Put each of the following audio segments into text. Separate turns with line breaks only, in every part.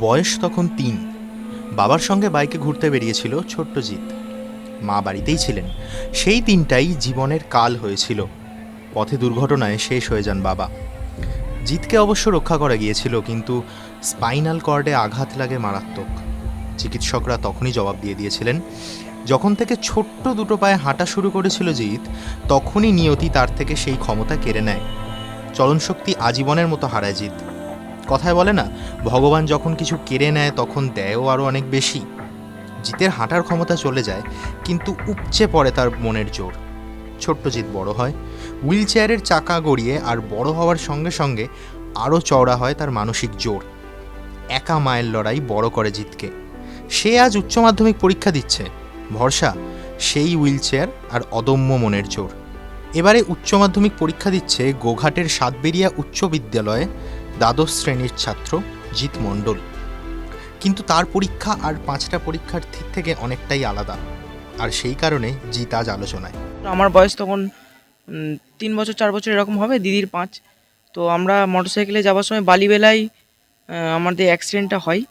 বয়স তখন তিন। বাবার সঙ্গে বাইকে ঘুরতে বেরিয়েছিল ছোট্ট জিৎ। মা বাড়িতেই ছিলেন। সেই দিনটাই জীবনের কাল হয়েছিল। পথে দুর্ঘটনায় শেষ হয়ে যান বাবা। জিতকে অবশ্য রক্ষা করা গিয়েছিল, কিন্তু স্পাইনাল কর্ডে আঘাত লাগে মারাত্মক। চিকিৎসকরা তখনই জবাব দিয়ে দিয়েছিলেন, যখন থেকে ছোট্ট দুটো পায়ে হাঁটা শুরু করেছিল জিৎ, তখনই নিয়তি তার থেকে সেই ক্ষমতা কেড়ে নেয়। চলনশক্তি আজীবনের মতো হারায় জিৎ। কথায় বলে না, ভগবান যখন কিছু কেড়ে নেয় তখন দেয়ও আরও অনেক বেশি। জিতের হাঁটার ক্ষমতা চলে যায়, কিন্তু উপচে পড়ে তার মনের জোর। ছোট্ট জিত বড় হয় হুইল চেয়ারের চাকা গড়িয়ে আর বড় হওয়ার সঙ্গে সঙ্গে আরও চওড়া হয় তার মানসিক জোর। একা মায়ের লড়াই বড় করে জিতকে। সে আজ উচ্চ মাধ্যমিক পরীক্ষা দিচ্ছে। ভরসা, সেই হুইল চেয়ার আর অদম্য মনের জোর। এবারে উচ্চ মাধ্যমিক পরীক্ষা দিচ্ছে গোঘাটের সাতবেরিয়া উচ্চ বিদ্যালয়ে দ্বাদশ শ্রেণির ছাত্র জিৎ মণ্ডল। কিন্তু তার পরীক্ষা আর পাঁচটা পরীক্ষার্থীর থেকে অনেকটাই আলাদা। আর সেই কারণে জিৎ আজ আলোচনায়।
আমার বয়স তখন তিন বছর, চার বছর এরকম হবে, দিদির পাঁচ। তো আমরা মোটরসাইকেলে যাওয়ার সময় বালিবেলায় আমাদের অ্যাক্সিডেন্টটা হয়।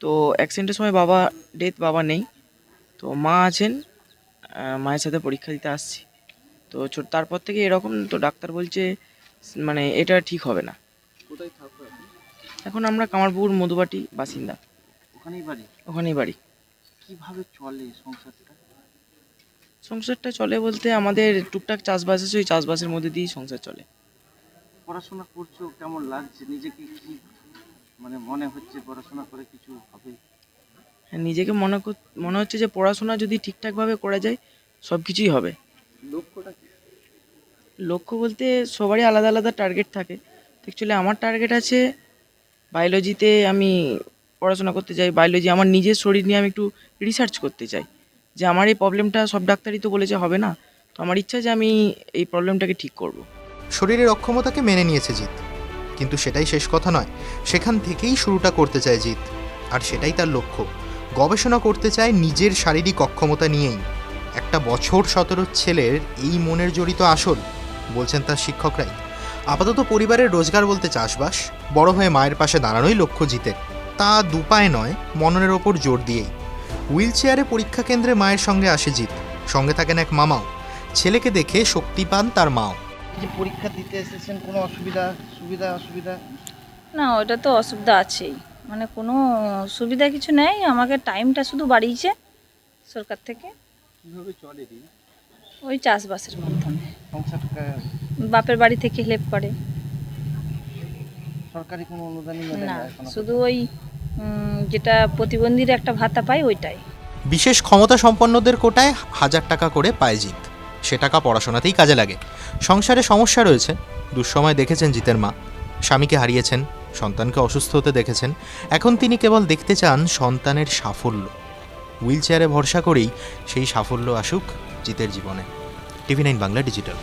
তো অ্যাক্সিডেন্টের সময় বাবা ডেথ বাবা নেই। তো মা আছেন মায়ের সাথে পরীক্ষা দিতে আসছি। তো ছোট, তারপর থেকে এরকম তো ডাক্তার বলছে মানে এটা ঠিক হবে না।
কোথায় থাকো এখন?
এখন আমরা কামারপুকুর মধুবাটি বাসিন্দা।
ওখানেই বাড়ি?
ওখানেই বাড়ি।
কীভাবে চলে সংসারটা?
সংসারটা চলে বলতে আমাদের টুকটাক চাষবাস আছে ওই চাষবাসের মধ্যে দিয়েই সংসার চলে।
পড়াশোনা করছ কেমন লাগছে? নিজেকে কি মানে মনে হচ্ছে পড়াশোনা করে কিছু হবে?
হ্যাঁ নিজেকে মনে কর- মনে হচ্ছে যে পড়াশোনা যদি ঠিকঠাকভাবে করা যায় সব কিছুই হবে।
লক্ষ্যটা
লক্ষ্য বলতে সবারই আলাদা আলাদা টার্গেট থাকে। অ্যাকচুয়ালি আমার টার্গেট আছে বায়োলজিতে আমি পড়াশোনা করতে চাই বায়োলজি আমার নিজের শরীর নিয়ে আমি একটু রিসার্চ করতে চাই। যে আমার এই প্রবলেমটা সব ডাক্তারই তো বলেছে হবে না? তো আমার ইচ্ছা যে আমি এই প্রবলেমটাকে ঠিক করব।
শরীরের অক্ষমতাকে মেনে নিয়েছে জিৎ। কিন্তু সেটাই শেষ কথা নয়। সেখান থেকেই শুরুটা করতে চায় জিৎ। আর সেটাই তার লক্ষ্য। গবেষণা করতে চায় নিজের শারীরিক অক্ষমতা নিয়েই। একটা বছর সতেরো ছেলের এই মনের জড়িত আসল, বলছেন তার শিক্ষকরাই। আপাতত পরিবারের রোজগার বলতে চাষবাস বড় হয়ে মায়ের পাশে দাঁড়ানোই লক্ষ্য জিতের। তা দুপায় নয় মননের ওপর জোর দিয়েই। হুইল চেয়ারে পরীক্ষা কেন্দ্রে মায়ের সঙ্গে আসে জিত সঙ্গে থাকেন এক মামাও। ছেলেকে দেখে শক্তি পান তার মাও।
যে পরীক্ষা দিতে এসেছেন কোনো অসুবিধা সুবিধা অসুবিধা?
না ওটা তো অসুবিধা আছেই। মানে কোনো সুবিধা কিছু নেই আমাকে টাইমটা শুধু বাড়িয়েছে সরকার থেকে।
কীভাবে চলে দিন?
ওই চাষবাসের মাধ্যমে। বাপের বাড়ি থেকে হেল্প করে।
সরকারি কোনো অনুদানই
না
না
শুধু ওই যেটা প্রতিবন্ধীর একটা ভাতা পায় ওইটাই।
বিশেষ ক্ষমতা সম্পন্নদের কোটায় হাজার টাকা করে পায় জিত সে টাকা পড়াশোনাতেই কাজে লাগে। সংসারে সমস্যা রয়েছে। দুঃসময় দেখেছেন জিতের মা। স্বামীকে হারিয়েছেন সন্তানকে অসুস্থ হতে দেখেছেন। এখন তিনি কেবল দেখতে চান সন্তানের সাফল্য। হুইল চেয়ারে ভরসা করেই সেই সাফল্য আসুক জিতের জীবনে। TV nine Bangla digital.